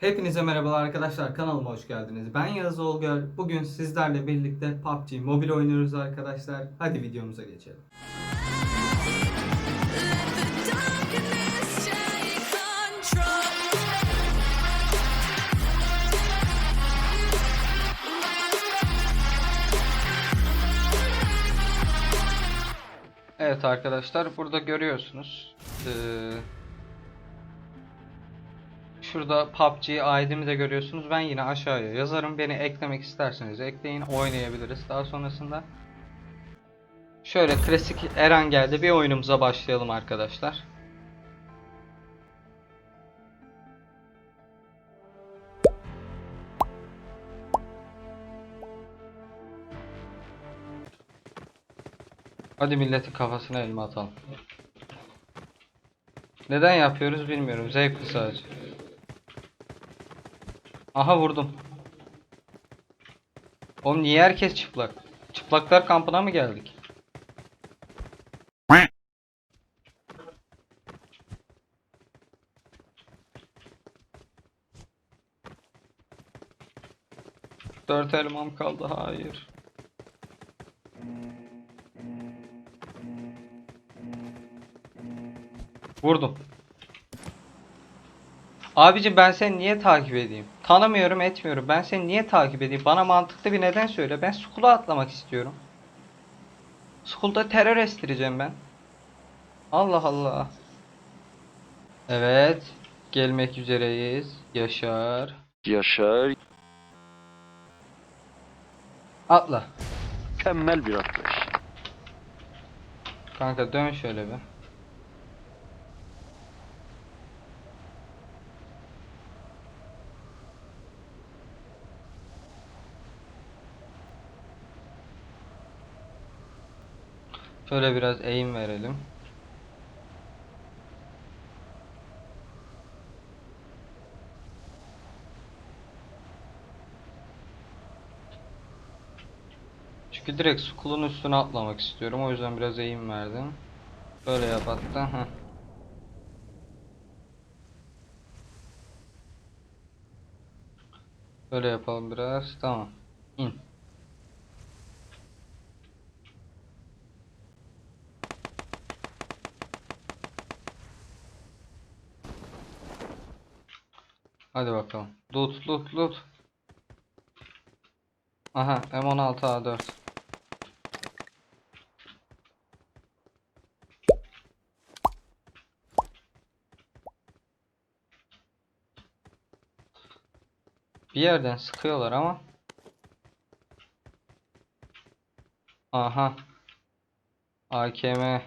Hepinize merhabalar arkadaşlar kanalıma hoş geldiniz. Ben Yağız Olgör. Bugün sizlerle birlikte PUBG Mobile oynuyoruz arkadaşlar. Hadi videomuza geçelim. Evet arkadaşlar burada görüyorsunuz. Ee, şurada PUBG ID'mi de görüyorsunuz. Ben yine aşağıya yazarım. Beni eklemek isterseniz ekleyin. Oynayabiliriz daha sonrasında. Şöyle klasik Eren geldi. Bir oyunumuza başlayalım arkadaşlar. Hadi milletin kafasına elma atalım. Neden yapıyoruz bilmiyorum. Zevkli sadece. Aha vurdum. Oğlum niye herkes çıplak? Çıplaklar kampına mı geldik? Dört elmam kaldı. Hayır. Vurdum. Abicim ben seni niye takip edeyim? Tanımıyorum etmiyorum. Ben seni niye takip edeyim? Bana mantıklı bir neden söyle. Ben Skull'a atlamak istiyorum. Skull'da terör estireceğim ben. Allah Allah. Evet. Gelmek üzereyiz. Yaşar. Yaşar Atla. mükemmel bir atlayış. Kanka dön şöyle bir. Şöyle biraz eğim verelim. Çünkü direkt school'un üstüne atlamak istiyorum. O yüzden biraz eğim verdim. Böyle yap hatta. Böyle yapalım biraz. Tamam. İn. Hadi bakalım. Loot loot loot. Aha M16 A4. Bir yerden sıkıyorlar ama. Aha. AKM.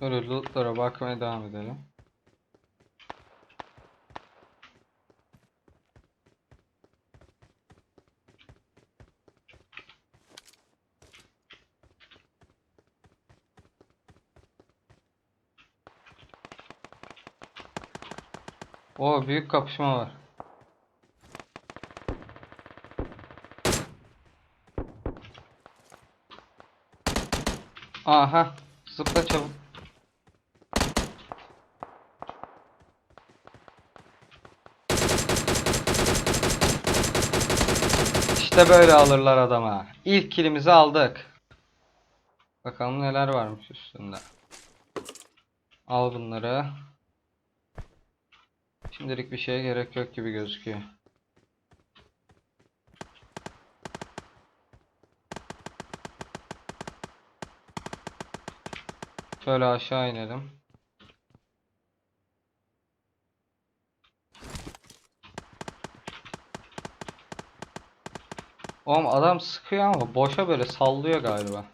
Şöyle lootlara bakmaya devam edelim. O büyük kapışma var. Aha, zıpla çabuk. İşte böyle alırlar adama. İlk kilimizi aldık. Bakalım neler varmış üstünde. Al bunları. Şimdilik bir şeye gerek yok gibi gözüküyor. Şöyle aşağı inelim. Oğlum adam sıkıyor ama boşa böyle sallıyor galiba.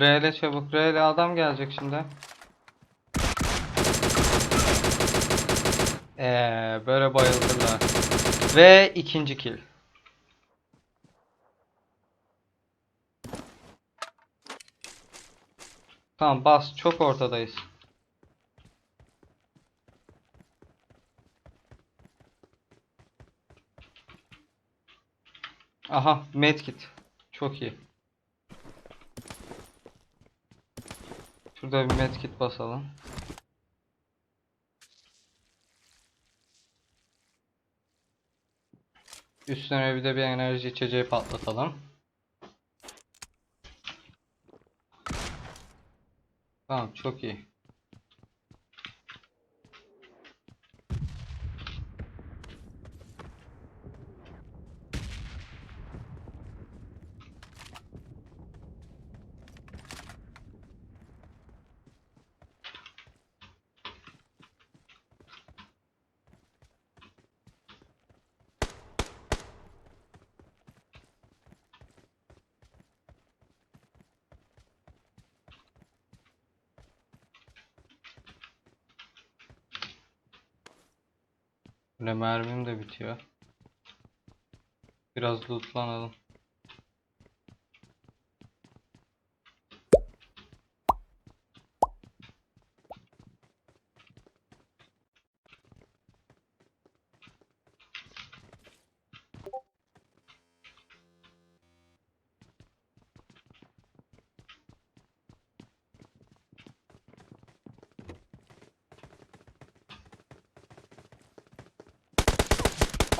RL çabuk. RL adam gelecek şimdi. Eee böyle bayıldılar. Ve ikinci kill. Tamam bas çok ortadayız. Aha medkit. Çok iyi. Şurada bir medkit basalım. Üstüne bir de bir enerji içeceği patlatalım. Tamam çok iyi. Böyle mermim de bitiyor. Biraz lootlanalım.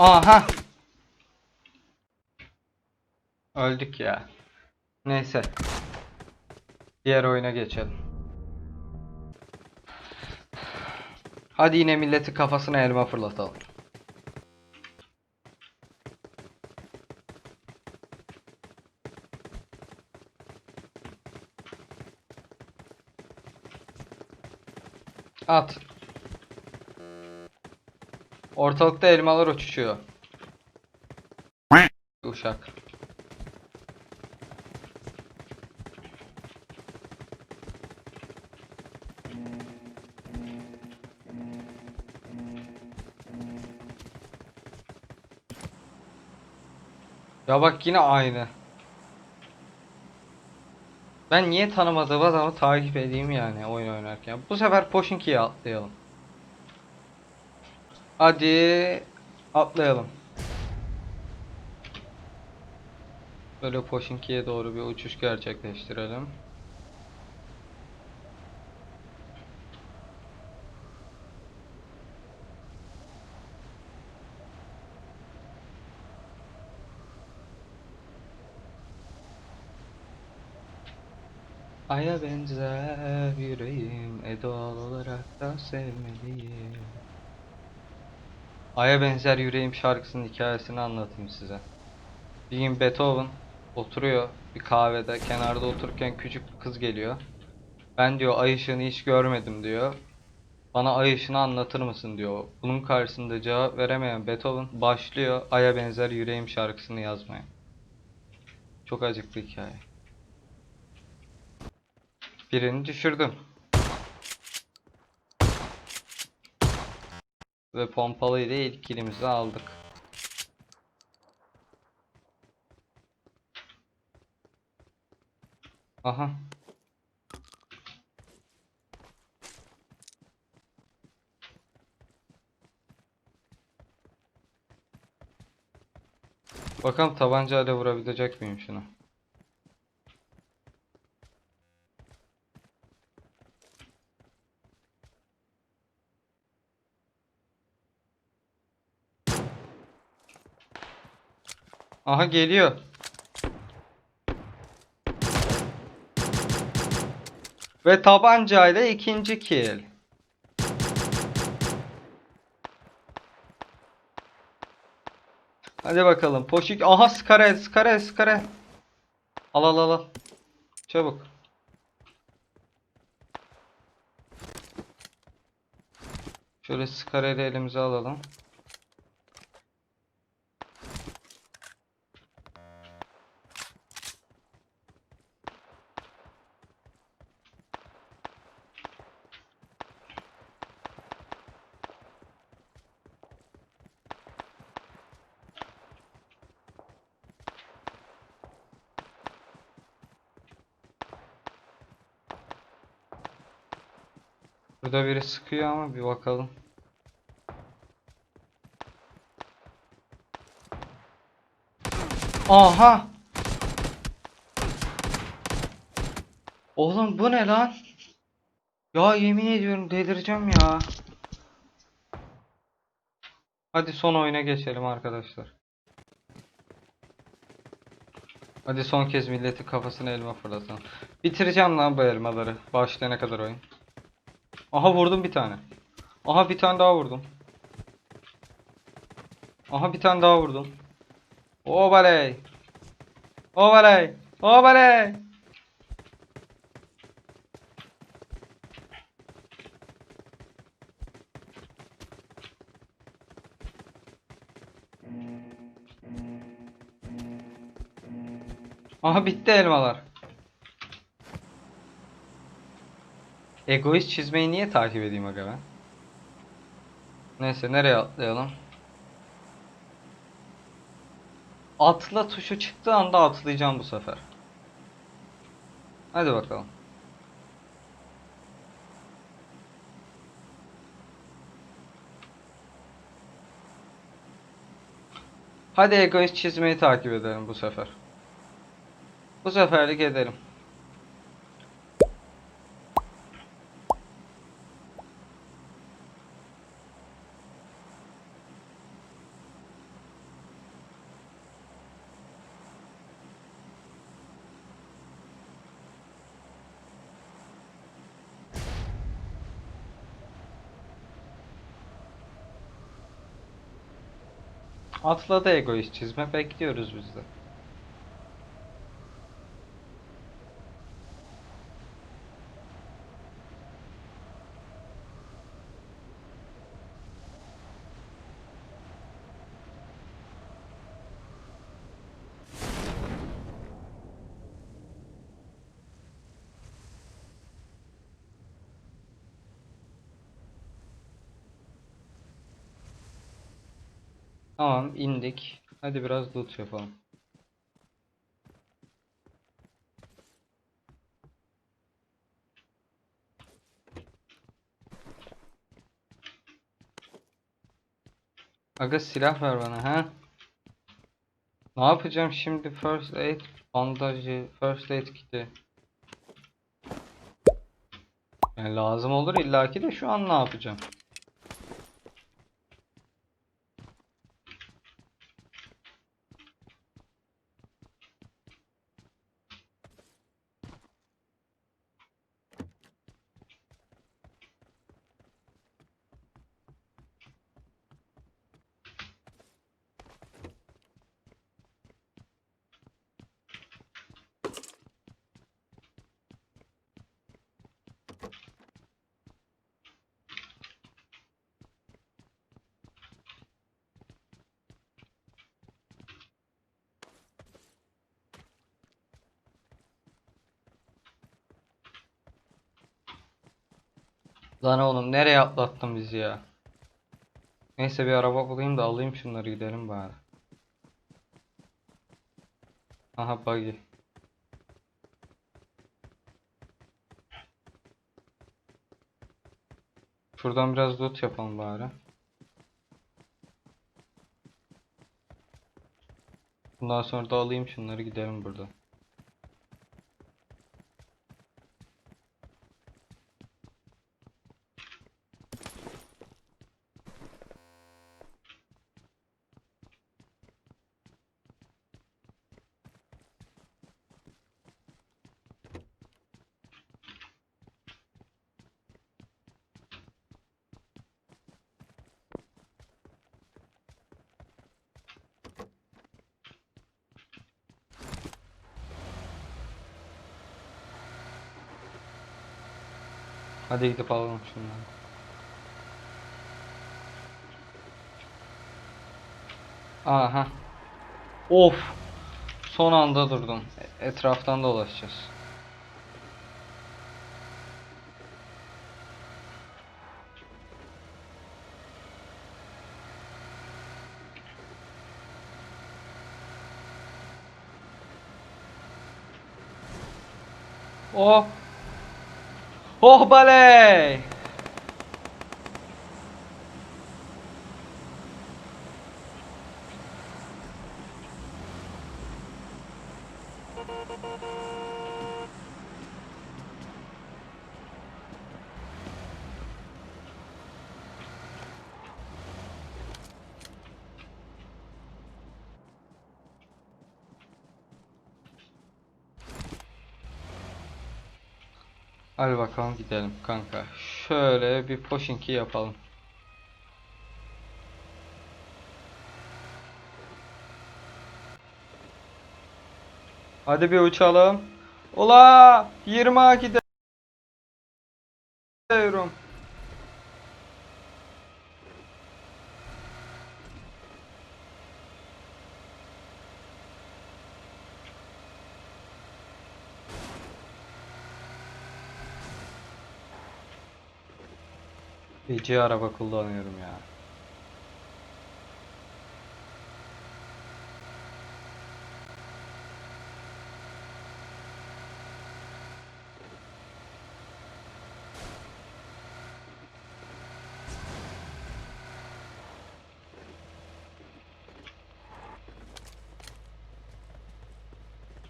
Aha. Öldük ya. Neyse. Diğer oyuna geçelim. Hadi yine milleti kafasına elma fırlatalım. At. Ortalıkta elmalar uçuşuyor. Uşak. Ya bak yine aynı. Ben niye tanımadığım adamı takip edeyim yani oyun oynarken. Bu sefer Pochinki'ye atlayalım. Hadi atlayalım. Böyle Pochinki'ye doğru bir uçuş gerçekleştirelim. Aya benzer yüreğim, e doğal olarak da sevmeliyim. Aya benzer yüreğim şarkısının hikayesini anlatayım size. Bir gün Beethoven oturuyor bir kahvede kenarda otururken küçük bir kız geliyor. Ben diyor ay ışığını hiç görmedim diyor. Bana ay ışığını anlatır mısın diyor. Bunun karşısında cevap veremeyen Beethoven başlıyor Aya benzer yüreğim şarkısını yazmaya. Çok acıklı hikaye. Birini düşürdüm. Ve pompalı ile ilk kilimizi aldık. Aha. Bakalım tabancayla vurabilecek miyim şunu? Aha geliyor. Ve tabancayla ikinci kill. Hadi bakalım. Poşik. Aha skare, skare, skare. Al al al. Çabuk. Şöyle skareyi elimize alalım. Burada biri sıkıyor ama bir bakalım. Aha! Oğlum bu ne lan? Ya yemin ediyorum delireceğim ya. Hadi son oyuna geçelim arkadaşlar. Hadi son kez milleti kafasına elma fırlatalım. Bitireceğim lan bu elmaları. Başlayana kadar oyun. Aha vurdum bir tane. Aha bir tane daha vurdum. Aha bir tane daha vurdum. Obaley. Obaley. Obaley. Aha bitti elmalar. Egoist çizmeyi niye takip edeyim aga ben? Neyse nereye atlayalım? Atla tuşu çıktığı anda atlayacağım bu sefer. Hadi bakalım. Hadi egoist çizmeyi takip edelim bu sefer. Bu seferlik edelim. Atladı egoist çizme bekliyoruz biz de. Tamam indik. Hadi biraz loot yapalım. Aga silah ver bana ha. Ne yapacağım şimdi first aid bandajı, first aid kiti. Yani lazım olur illaki de şu an ne yapacağım? Lan oğlum nereye atlattın bizi ya? Neyse bir araba bulayım da alayım şunları gidelim bari. Aha buggy. Şuradan biraz loot yapalım bari. Bundan sonra da alayım şunları gidelim buradan. Hadi gidip alalım şunları. Aha. Of. Son anda durdum. Etraftan dolaşacağız. Oh. Oh Hadi bakalım gidelim kanka. Şöyle bir poşinki yapalım. Hadi bir uçalım. Ola! 20 gidiyorum. Feci araba kullanıyorum ya.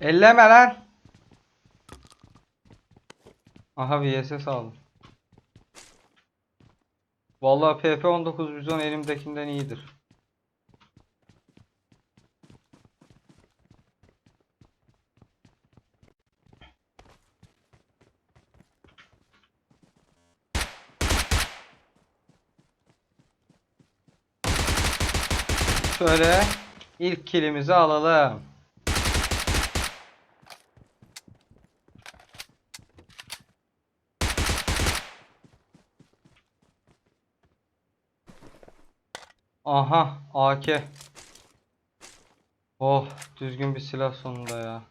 Elleme lan. Aha VSS aldım. Vallahi PP19 bizon elimdekinden iyidir. Şöyle ilk kilimizi alalım. Aha AK. Oh düzgün bir silah sonunda ya.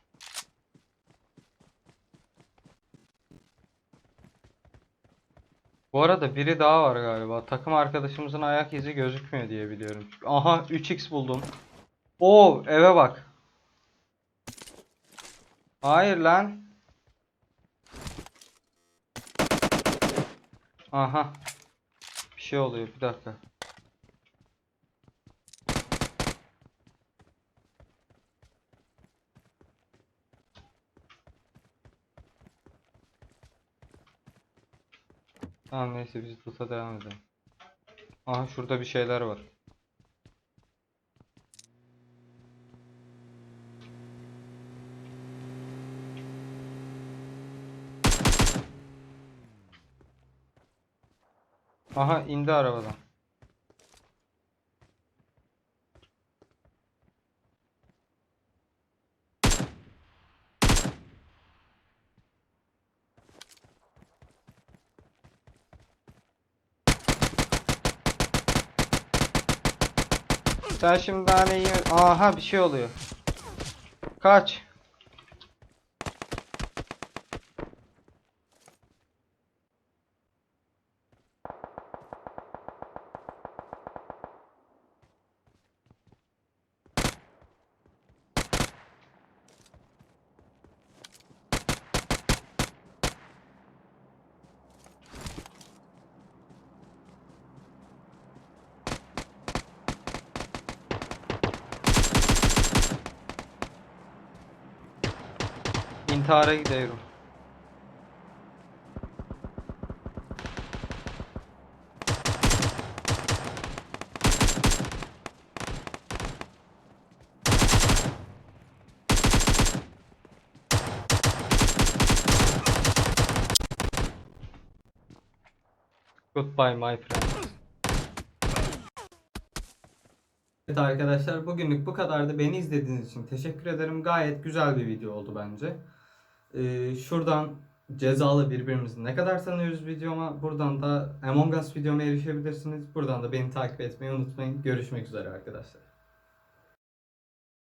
Bu arada biri daha var galiba. Takım arkadaşımızın ayak izi gözükmüyor diye biliyorum. Aha 3x buldum. Oo eve bak. Hayır lan. Aha. Bir şey oluyor bir dakika. Tamam neyse biz loot'a devam edelim. Aha şurada bir şeyler var. Aha indi arabadan. Sen şimdi hani iyi... Aha bir şey oluyor. Kaç. İntihara gidiyorum. Goodbye my friend. Evet arkadaşlar bugünlük bu kadardı. Beni izlediğiniz için teşekkür ederim. Gayet güzel bir video oldu bence. Ee, şuradan cezalı birbirimizi ne kadar tanıyoruz videoma. Buradan da Among Us videoma erişebilirsiniz. Buradan da beni takip etmeyi unutmayın. Görüşmek üzere arkadaşlar.